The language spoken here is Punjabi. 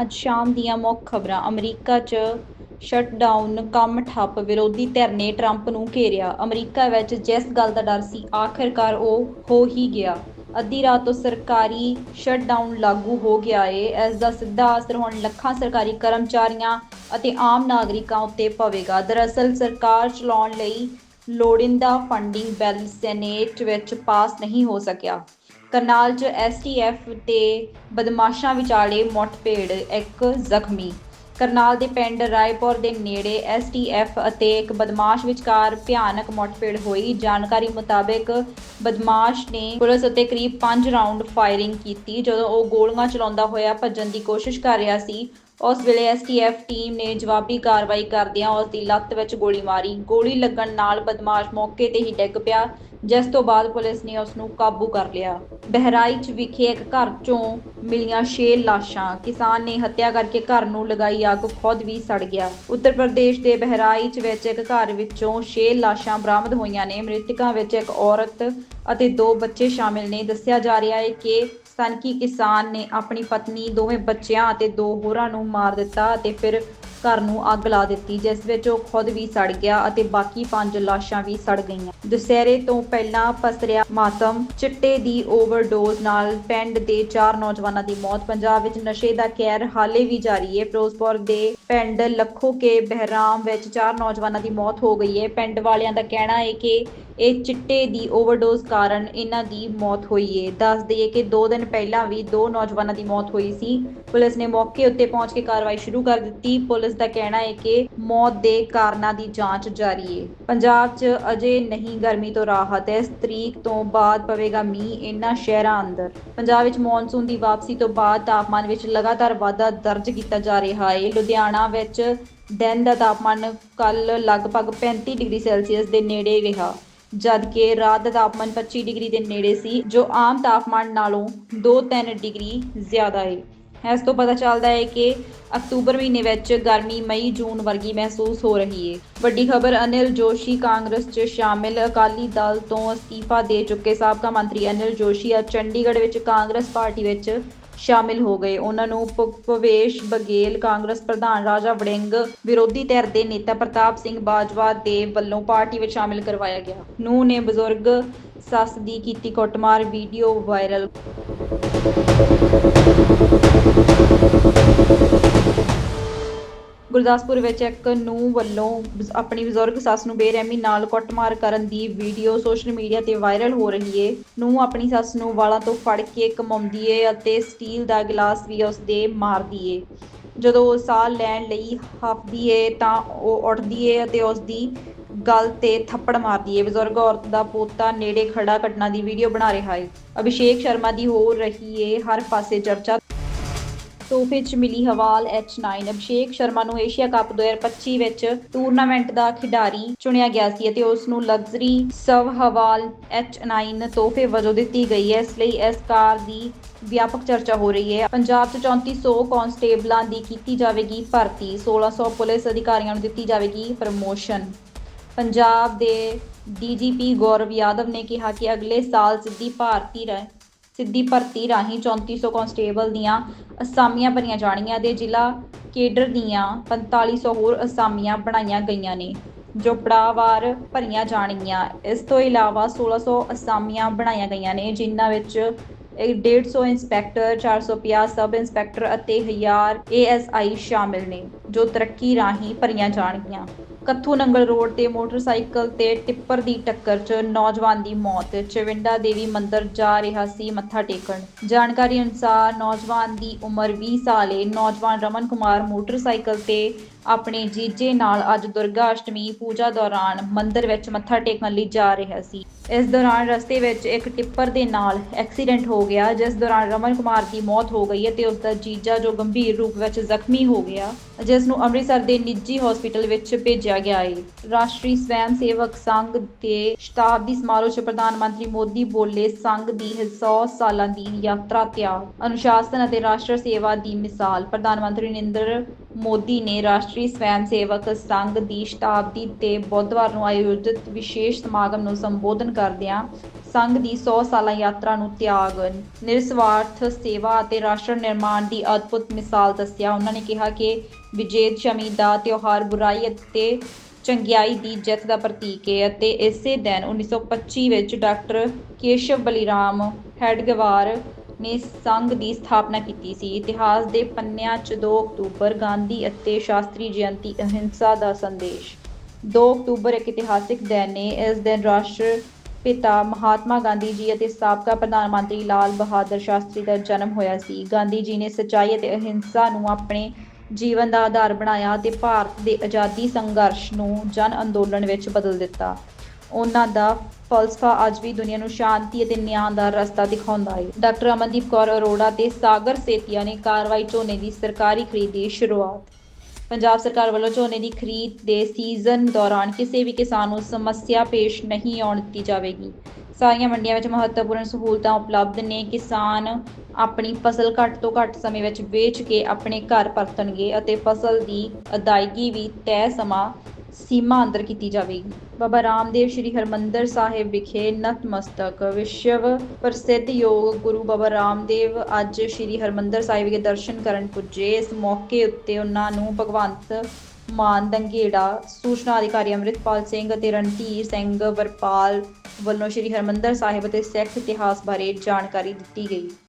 ਅੱਜ ਸ਼ਾਮ ਦੀਆਂ ਮੁੱਖ ਖਬਰਾਂ। ਅਮਰੀਕਾ 'ਚ ਸ਼ਟਡਾਊਨ ਕੰਮ ਠੱਪ, ਵਿਰੋਧੀ ਧਿਰ ਨੇ ਟਰੰਪ ਨੂੰ ਘੇਰਿਆ। ਅਮਰੀਕਾ ਵਿੱਚ ਜਿਸ ਗੱਲ ਦਾ ਡਰ ਸੀ, ਆਖਿਰਕਾਰ ਉਹ ਹੋ ਹੀ ਗਿਆ। ਅੱਧੀ ਰਾਤ ਤੋਂ ਸਰਕਾਰੀ ਸ਼ਟਡਾਊਨ ਲਾਗੂ ਹੋ ਗਿਆ ਏ। ਇਸ ਦਾ ਸਿੱਧਾ ਅਸਰ ਹੁਣ ਲੱਖਾਂ ਸਰਕਾਰੀ ਕਰਮਚਾਰੀਆਂ ਅਤੇ ਆਮ ਨਾਗਰਿਕਾਂ ਉੱਤੇ ਪਵੇਗਾ। ਦਰਅਸਲ, ਸਰਕਾਰ ਚਲਾਉਣ ਲਈ ਲੋੜੀਂਦਾ ਫੰਡਿੰਗ ਬਿੱਲ ਸੈਨੇਟ ਵਿੱਚ ਪਾਸ ਨਹੀਂ ਹੋ ਸਕਿਆ। ਕਰਨਾਲ 'ਚ ਐਸਟੀਐਫ ਤੇ ਬਦਮਾਸ਼ਾਂ ਵਿਚਾਲੇ ਮੁੱਠਭੇੜ ਇੱਕ ਜ਼ਖਮੀ। ਕਰਨਾਲ ਦੇ ਪਿੰਡ ਰਾਏਪੁਰ ਦੇ ਨੇੜੇ ਐਸਟੀਐਫ ਅਤੇ ਇੱਕ ਬਦਮਾਸ਼ ਵਿਚਕਾਰ ਭਿਆਨਕ ਮੁੱਠਭੇੜ ਹੋਈ। ਜਾਣਕਾਰੀ ਮੁਤਾਬਕ ਬਦਮਾਸ਼ ਨੇ ਪੁਲਿਸ ਉੱਤੇ ਕਰੀਬ 5 ਰਾਉਂਡ ਫਾਇਰਿੰਗ ਕੀਤੀ। ਜਦੋਂ ਉਹ ਗੋਲੀਆਂ ਚਲਾਉਂਦਾ ਹੋਇਆ ਭੱਜਣ ਦੀ ਕੋਸ਼ਿਸ਼ ਕਰ ਰਿਹਾ ਸੀ, ਉਸ ਵੇਲੇ ਐਸਟੀਐਫ ਟੀਮ ਨੇ ਜਵਾਬੀ ਕਾਰਵਾਈ ਕਰਦਿਆਂ ਉਸ ਦੀ ਲੱਤ ਵਿੱਚ ਗੋਲੀ ਮਾਰੀ। ਗੋਲੀ ਲੱਗਣ ਨਾਲ ਬਦਮਾਸ਼ ਮੌਕੇ ਤੇ ਹੀ ਡਿੱਗ ਪਿਆ, ਜਿਸ ਤੋਂ ਬਾਅਦ ਪੁਲਿਸ ਨੇ ਉਸ ਨੂੰ ਕਾਬੂ ਕਰ ਲਿਆ। ਬਹਿਰਾਈਚ ਵਿਖੇ ਇੱਕ ਘਰ ਚੋਂ ਮਿਲੀਆਂ 6 ਲਾਸ਼ਾਂ। ਕਿਸਾਨ ਨੇ ਹੱਤਿਆ ਕਰਕੇ ਘਰ ਨੂੰ ਲਗਾਈ ਅੱਗ, ਖੁਦ ਵੀ ਸੜ ਗਿਆ। ਉੱਤਰ ਪ੍ਰਦੇਸ਼ ਦੇ ਬਹਿਰਾਈਚ ਵਿੱਚ ਇੱਕ ਘਰ ਵਿੱਚੋਂ 6 ਲਾਸ਼ਾਂ ਬਰਾਮਦ ਹੋਈਆਂ ਨੇ। ਮ੍ਰਿਤਕਾਂ ਵਿੱਚ ਇੱਕ ਔਰਤ ਅਤੇ ਦੋ ਬੱਚੇ ਸ਼ਾਮਿਲ ਨੇ। ਦੱਸਿਆ ਜਾ ਰਿਹਾ ਹੈ ਕਿ ਸਨਕੀ ਕਿਸਾਨ ਨੇ ਆਪਣੀ ਪਤਨੀ, ਦੋਵੇਂ ਬੱਚਿਆਂ ਅਤੇ ਦੋ ਹੋਰਾਂ ਨੂੰ ਮਾਰ ਦਿੱਤਾ ਅਤੇ ਫਿਰ ਘਰ ਨੂੰ ਅੱਗ ਲਾ ਦਿੱਤੀ, ਜਿਸ ਵਿੱਚ ਉਹ ਖੁਦ ਵੀ ਸੜ ਗਿਆ ਅਤੇ ਬਾਕੀ ਪੰਜ ਲਾਸ਼ਾਂ ਵੀ ਸੜ ਗਈਆਂ। ਦੁਸਹਿਰੇ ਤੋਂ ਪਹਿਲਾਂ ਪਸਰਿਆ ਮਾਤਮ ਚਿੱਟੇ ਦੀ ਓਵਰਡੋਜ਼ ਨਾਲ ਪਿੰਡ ਦੇ ਚਾਰ ਨੌਜਵਾਨਾਂ ਦੀ ਮੌਤ। ਪੰਜਾਬ ਵਿੱਚ ਨਸ਼ੇ ਦਾ ਕਹਿਰ ਹਾਲੇ ਵੀ ਜਾਰੀ ਹੈ। ਫਿਰੋਜ਼ਪੁਰ ਦੇ ਪਿੰਡ ਲੱਖੋ ਕੇ ਬਹਿਰਾਮ ਵਿੱਚ ਚਾਰ ਨੌਜਵਾਨਾਂ ਦੀ ਮੌਤ ਹੋ ਗਈ ਹੈ। ਪਿੰਡ ਵਾਲਿਆਂ ਦਾ ਕਹਿਣਾ ਹੈ ਕਿ ਇਹ ਚਿੱਟੇ ਦੀ ਓਵਰਡੋਜ਼ ਕਾਰਨ ਇਹਨਾਂ ਦੀ ਮੌਤ ਹੋਈ ਏ। ਦੱਸ ਦਈਏ ਕਿ 2 ਦਿਨ ਪਹਿਲਾਂ ਵੀ ਦੋ ਨੌਜਵਾਨਾਂ ਦੀ ਮੌਤ ਹੋਈ ਸੀ। ਪੁਲਿਸ ਨੇ ਮੌਕੇ ਉੱਤੇ ਪਹੁੰਚ ਕੇ ਕਾਰਵਾਈ ਸ਼ੁਰੂ ਕਰ ਦਿੱਤੀ। ਪੁਲਿਸ ਦਾ ਕਹਿਣਾ ਹੈ ਕਿ ਮੌਤ ਦੇ ਕਾਰਨਾਂ ਦੀ ਜਾਂਚ ਜਾਰੀ ਏ। ਪੰਜਾਬ 'ਚ ਅਜੇ ਨਹੀਂ ਗਰਮੀ ਤੋਂ ਰਾਹਤ ਇਸ ਤਰੀਕ ਤੋਂ ਬਾਅਦ ਪਵੇਗਾ ਮੀਂਹ ਇਹਨਾਂ ਸ਼ਹਿਰਾਂ ਅੰਦਰ। ਪੰਜਾਬ ਵਿੱਚ ਮੌਨਸੂਨ ਦੀ ਵਾਪਸੀ ਤੋਂ ਬਾਅਦ ਤਾਪਮਾਨ ਵਿੱਚ ਲਗਾਤਾਰ ਵਾਧਾ ਦਰਜ ਕੀਤਾ ਜਾ ਰਿਹਾ ਹੈ ਲੁਧਿਆਣਾ ਵਿੱਚ ਦਿਨ ਦਾ ਤਾਪਮਾਨ ਕੱਲ ਲਗਭਗ 35 ਡਿਗਰੀ ਸੈਲਸੀਅਸ ਦੇ ਨੇੜੇ ਰਿਹਾ। ਜਦਕਿ ਰਾਤ ਦਾ ਤਾਪਮਾਨ 25 ਡਿਗਰੀ ਦੇ ਨੇੜੇ ਸੀ, ਜੋ ਆਮ ਤਾਪਮਾਨ ਨਾਲੋਂ 2-3 ਡਿਗਰੀ ਜ਼ਿਆਦਾ ਹੈ ਇਸ ਤੋਂ ਪਤਾ ਚੱਲਦਾ ਹੈ ਕਿ ਅਕਤੂਬਰ ਮਹੀਨੇ ਵਿੱਚ ਗਰਮੀ ਮਈ ਜੂਨ ਵਰਗੀ ਮਹਿਸੂਸ ਹੋ ਰਹੀ ਹੈ ਵੱਡੀ ਖਬਰ ਅਨਿਲ ਜੋਸ਼ੀ ਕਾਂਗਰਸ 'ਚ ਸ਼ਾਮਿਲ। ਅਕਾਲੀ ਦਲ ਤੋਂ ਅਸਤੀਫਾ ਦੇ ਚੁੱਕੇ ਸਾਬਕਾ ਮੰਤਰੀ ਅਨਿਲ ਜੋਸ਼ੀ ਅੱਜ ਚੰਡੀਗੜ੍ਹ ਵਿੱਚ ਕਾਂਗਰਸ ਪਾਰਟੀ ਵਿੱਚ ਸ਼ਾਮਿਲ ਹੋ ਗਏ। ਉਹਨਾਂ ਨੂੰ ਭਵੇਸ਼ ਬਗੇਲ ਕਾਂਗਰਸ ਪ੍ਰਧਾਨ ਰਾਜਾ ਵੜਿੰਗ ਵਿਰੋਧੀ ਧਿਰ ਦੇ ਨੇਤਾ ਪ੍ਰਤਾਪ ਸਿੰਘ ਬਾਜਵਾ ਦੇ ਵੱਲੋਂ ਪਾਰਟੀ ਵਿੱਚ ਸ਼ਾਮਿਲ ਕਰਵਾਇਆ ਗਿਆ। ਨੂੰ ਨੇ ਬਜ਼ੁਰਗ ਸੱਸ ਦੀ ਕੀਤੀ ਕੁੱਟਮਾਰ, ਵੀਡੀਓ ਵਾਇਰਲ ਗੁਰਦਾਸਪੁਰ ਵਿੱਚ ਇੱਕ ਨੂੰ ਵੱਲੋਂ ਆਪਣੀ ਬਜ਼ੁਰਗ ਸੱਸ ਨੂੰ ਬੇਰਹਿਮੀ ਨਾਲ ਕੁੱਟਮਾਰ ਕਰਨ ਦੀ ਵੀਡੀਓ ਸੋਸ਼ਲ ਮੀਡੀਆ ਤੇ ਵਾਇਰਲ ਹੋ ਰਹੀ ਏ। ਨੂੰ ਆਪਣੀ ਸੱਸ ਨੂੰ ਵਾਲਾਂ ਤੋਂ ਫੜ ਕੇ ਕਮਾਉਂਦੀ ਏ ਅਤੇ ਸਟੀਲ ਦਾ ਗਲਾਸ ਵੀ ਉਸ ਦੇ ਮਾਰਦੀ ਏ। ਜਦੋਂ ਉਹ ਸਾਹ ਲੈਣ ਲਈ ਹੱਫਦੀ ਏ ਤਾਂ ਉਹ ਉੱਠਦੀ ਏ ਅਤੇ ਉਸ ਦੀ ਗਲ ਤੇ ਥੱਪੜ ਮਾਰਦੀ ਏ। ਬਜ਼ੁਰਗ ਔਰਤ ਦਾ ਪੋਤਾ ਨੇੜੇ ਖੜਾ ਘਟਨਾ ਦੀ ਵੀਡੀਓ ਬਣਾ ਰਿਹਾ ਏ। ਅਭਿਸ਼ੇਕ ਸ਼ਰਮਾ ਦੀ ਹੋ ਰਹੀ ਏ ਹਰ ਪਾਸੇ ਚਰਚਾ। ਤੋਹਫੇ 'ਚ ਮਿਲੀ ਹਵਾਲ H9 ਅਭਿਸ਼ੇਕ ਸ਼ਰਮਾ ਨੂੰ ਏਸ਼ੀਆ ਕੱਪ 2025 ਵਿੱਚ ਟੂਰਨਾਮੈਂਟ ਦਾ ਖਿਡਾਰੀ ਚੁਣਿਆ ਗਿਆ ਸੀ ਅਤੇ ਉਸ ਨੂੰ ਲਗਜ਼ਰੀ ਸਵ ਹਵਾਲ H9 ਤੋਹਫੇ ਵਜੋਂ ਦਿੱਤੀ ਗਈ ਹੈ। ਇਸ ਲਈ ਇਸ ਕਾਰ ਦੀ ਵਿਆਪਕ ਚਰਚਾ ਹੋ ਰਹੀ ਹੈ। ਪੰਜਾਬ 'ਚ 3400 ਕਾਂਸਟੇਬਲਾਂ ਦੀ ਕੀਤੀ ਜਾਵੇਗੀ ਭਰਤੀ 1600 ਪੁਲਿਸ ਅਧਿਕਾਰੀਆਂ ਨੂੰ ਦਿੱਤੀ ਜਾਵੇਗੀ ਪ੍ਰਮੋਸ਼ਨ। ਪੰਜਾਬ ਦੇ ਡੀਜੀਪੀ ਗੌਰਵ ਯਾਦਵ ਨੇ ਕਿਹਾ ਕਿ ਅਗਲੇ ਸਾਲ ਸਿੱਧੀ ਭਾਰਤੀ ਰਹਿ ਸਿੱਧੀ ਭਰਤੀ ਰਾਹੀਂ 3400 ਕਾਂਸਟੇਬਲ ਦੀਆਂ ਅਸਾਮੀਆਂ ਭਰੀਆਂ ਜਾਣਗੀਆਂ ਤੇ ਜ਼ਿਲ੍ਹਾ ਕੇਡਰ ਦੀਆਂ 4500 ਹੋਰ ਅਸਾਮੀਆਂ ਬਣਾਈਆਂ ਗਈਆਂ ਨੇ, ਜੋ ਪੜਾਵਾਰ ਭਰੀਆਂ ਜਾਣਗੀਆਂ। ਇਸ ਤੋਂ ਇਲਾਵਾ 1600 ਅਸਾਮੀਆਂ ਬਣਾਈਆਂ ਗਈਆਂ ਨੇ, ਜਿਨ੍ਹਾਂ ਵਿੱਚ ਇਹ 150 ਇੰਸਪੈਕਟਰ 450 ਸਬ ਇੰਸਪੈਕਟਰ ਅਤੇ 1000 ਏਐਸਆਈ ਸ਼ਾਮਿਲ ਨੇ, ਜੋ ਤਰੱਕੀ ਰਾਹੀਂ ਭਰੀਆਂ ਜਾਣਗੀਆਂ। ਕੱਥੂ ਨੰਗਲ ਰੋਡ ਤੇ ਮੋਟਰਸਾਈਕਲ ਤੇ ਟਿੱਪਰ ਦੀ ਟੱਕਰ 'ਚ ਨੌਜਵਾਨ ਦੀ ਮੌਤ। ਚਵਿੰਡਾ ਦੇਵੀ ਮੰਦਿਰ ਜਾ ਰਿਹਾ ਸੀ, ਮੱਥਾ ਟੇਕਣ। ਜਾਣਕਾਰੀ ਅਨੁਸਾਰ ਨੌਜਵਾਨ ਦੀ ਉਮਰ 20 ਸਾਲ ਹੈ ਨੌਜਵਾਨ ਰਮਨ ਕੁਮਾਰ ਮੋਟਰਸਾਈਕਲ ਤੇ ਆਪਣੇ ਜੀਜੇ ਨਾਲ ਅੱਜ ਦੁਰਗਾ ਅਸ਼ਟਮੀ ਪੂਜਾ ਦੌਰਾਨ ਮੰਦਿਰ ਵਿੱਚ ਮੱਥਾ ਟੇਕਣ ਲਈ ਜਾ ਰਿਹਾ ਸੀ। ਇਸ ਦੌਰਾਨ ਰਸਤੇ ਵਿੱਚ ਇੱਕ ਟਿੱਪਰ ਦੇ ਨਾਲ ਐਕਸੀਡੈਂਟ ਹੋ ਗਿਆ, ਜਿਸ ਦੌਰਾਨ ਰਮਨ ਕੁਮਾਰ ਦੀ ਮੌਤ ਹੋ ਗਈ ਅਤੇ ਉਸ ਦਾ ਜੀਜਾ ਜੋ ਗੰਭੀਰ ਰੂਪ ਵਿੱਚ ਜ਼ਖਮੀ ਹੋ ਗਿਆ, ਜਿਸ ਨੂੰ ਅੰਮ੍ਰਿਤਸਰ ਦੇ ਨਿੱਜੀ ਹਸਪਤਾਲ ਵਿੱਚ ਭੇਜਿਆ ਗਿਆ ਹੈ। ਰਾਸ਼ਟਰੀ ਸਵੈਮ ਸੇਵਕ ਸੰਘ ਦੇ ਸ਼ਤਾਬਦੀ ਸਮਾਰੋਹ 'ਚ ਪ੍ਰਧਾਨ ਮੰਤਰੀ ਮੋਦੀ ਬੋਲੇ ਸੰਘ ਦੀ 100 ਸਾਲਾਂ ਦੀ ਯਾਤਰਾ ਤਿਆਗ ਅਨੁਸ਼ਾਸਨ ਅਤੇ ਰਾਸ਼ਟਰ ਸੇਵਾ ਦੀ ਮਿਸਾਲ ਪ੍ਰਧਾਨ ਮੰਤਰੀ ਨਰਿੰਦਰ ਮੋਦੀ ਨੇ ਰਾਸ਼ਟਰੀ ਸਵੈਮ ਸੇਵਕ ਸੰਘ ਦੀ ਸ਼ਤਾਬਦੀ ਤੇ ਬੁੱਧਵਾਰ ਨੂੰ ਆਯੋਜਿਤ ਵਿਸ਼ੇਸ਼ ਸਮਾਗਮ ਨੂੰ ਸੰਬੋਧਨ ਕਰਦਿਆਂ ਸੰਘ ਦੀ 100 ਸਾਲਾ ਯਾਤਰਾ ਨੂੰ ਤਿਆਗ। ਨਿਰਸਵਾਰਥ ਸੇਵਾ ਅਤੇ ਰਾਸ਼ਟਰ ਨਿਰਮਾਣ ਦੀ ਅਦਭੁਤ ਮਿਸਾਲ ਦੱਸਿਆ। ਉਹਨਾਂ ਨੇ ਕਿਹਾ ਕਿ ਵਿਜੇਦ ਸ਼ਮੀ ਦਾ ਤਿਉਹਾਰ ਬੁਰਾਈ ਅਤੇ ਚੰਗਿਆਈ ਦੀ ਜਿੱਤ ਦਾ ਪ੍ਰਤੀਕ ਹੈ ਅਤੇ ਇਸੇ ਦਿਨ 1925 ਵਿੱਚ ਡਾਕਟਰ ਕੇਸ਼ਵ ਬਲੀਰਾਮ ਹੈਡਗਵਾਰ ਨੇ ਸੰਘ ਦੀ ਸਥਾਪਨਾ ਕੀਤੀ ਸੀ। ਇਤਿਹਾਸ ਦੇ ਪੰਨਿਆਂ 'ਚ 2 ਅਕਤੂਬਰ, ਗਾਂਧੀ ਅਤੇ ਸ਼ਾਸਤਰੀ ਜਯੰਤੀ ਅਹਿੰਸਾ ਦਾ ਸੰਦੇਸ਼। 2 ਅਕਤੂਬਰ ਇੱਕ ਇਤਿਹਾਸਿਕ ਦਿਨ ਹੈ ਇਸ ਦਿਨ ਰਾਸ਼ਟਰ ਪਿਤਾ ਮਹਾਤਮਾ ਗਾਂਧੀ ਜੀ ਅਤੇ ਸਾਬਕਾ ਪ੍ਰਧਾਨ ਮੰਤਰੀ ਲਾਲ ਬਹਾਦਰ ਸ਼ਾਸਤਰੀ ਦਾ ਜਨਮ ਹੋਇਆ ਸੀ। ਗਾਂਧੀ ਜੀ ਨੇ ਸੱਚਾਈ ਅਤੇ ਅਹਿੰਸਾ ਨੂੰ ਆਪਣੇ ਜੀਵਨ ਦਾ ਆਧਾਰ ਬਣਾਇਆ ਅਤੇ ਭਾਰਤ ਦੇ ਆਜ਼ਾਦੀ ਸੰਘਰਸ਼ ਨੂੰ ਜਨ ਅੰਦੋਲਨ ਵਿੱਚ ਬਦਲ ਦਿੱਤਾ। ਉਹਨਾਂ ਦਾ ਫਲਸਫਾ ਅੱਜ ਵੀ ਦੁਨੀਆ ਨੂੰ ਸ਼ਾਂਤੀ ਅਤੇ ਨਿਆਂ ਦਾ ਰਸਤਾ ਦਿਖਾਉਂਦਾ ਹੈ। ਡਾਕਟਰ ਅਮਨਦੀਪ ਕੌਰ ਅਰੋੜਾ ਤੇ ਸਾਗਰ ਸੇਤੀਆ ਨੇ ਕਾਰਵਾਈ ਝੋਨੇ ਦੀ ਸਰਕਾਰੀ ਖਰੀਦ ਦੀ ਸ਼ੁਰੂਆਤ ਪੰਜਾਬ ਸਰਕਾਰ ਵੱਲੋਂ ਝੋਨੇ ਦੀ ਖਰੀਦ ਦੇ ਸੀਜ਼ਨ ਦੌਰਾਨ ਕਿਸੇ ਵੀ ਕਿਸਾਨ ਨੂੰ ਸਮੱਸਿਆ ਪੇਸ਼ ਨਹੀਂ ਆਉਣ ਦਿੱਤੀ ਜਾਵੇਗੀ। ਸਾਰੀਆਂ ਮੰਡੀਆਂ ਵਿੱਚ ਮਹੱਤਵਪੂਰਨ ਸਹੂਲਤਾਂ ਉਪਲਬਧ ਨੇ। ਕਿਸਾਨ ਆਪਣੀ ਫਸਲ ਘੱਟ ਤੋਂ ਘੱਟ ਸਮੇਂ ਵਿੱਚ ਵੇਚ ਕੇ ਆਪਣੇ ਘਰ ਪਰਤਣਗੇ ਅਤੇ ਫਸਲ ਦੀ ਅਦਾਇਗੀ ਵੀ ਤੈਅ ਸਮਾਂ ਸੀਮਾ ਅੰਦਰ ਕੀਤੀ ਜਾਵੇਗੀ। ਬਾਬਾ ਰਾਮਦੇਵ ਸ੍ਰੀ ਹਰਮੰਦਰ ਸਾਹਿਬ ਵਿਖੇ ਨਤਮਸਤਕ ਵਿਸ਼ਵ ਪ੍ਰਸਿੱਧ ਯੋਗ ਗੁਰੂ ਬਾਬਾ ਰਾਮਦੇਵ ਅੱਜ ਸ੍ਰੀ ਹਰਮੰਦਰ ਸਾਹਿਬ ਵਿਖੇ ਦਰਸ਼ਨ ਕਰਨ ਪੁੱਜੇ। ਇਸ ਮੌਕੇ ਉੱਤੇ ਉਹਨਾਂ ਨੂੰ ਭਗਵੰਤ ਮਾਨ ਦੰਗੇੜਾ, ਸੂਚਨਾ ਅਧਿਕਾਰੀ ਅੰਮ੍ਰਿਤਪਾਲ ਸਿੰਘ ਅਤੇ ਰਣਧੀਰ ਸਿੰਘ ਵਰਪਾਲ ਵੱਲੋਂ ਸ੍ਰੀ ਹਰਮੰਦਰ ਸਾਹਿਬ ਅਤੇ ਸਿੱਖ ਇਤਿਹਾਸ ਬਾਰੇ ਜਾਣਕਾਰੀ ਦਿੱਤੀ ਗਈ।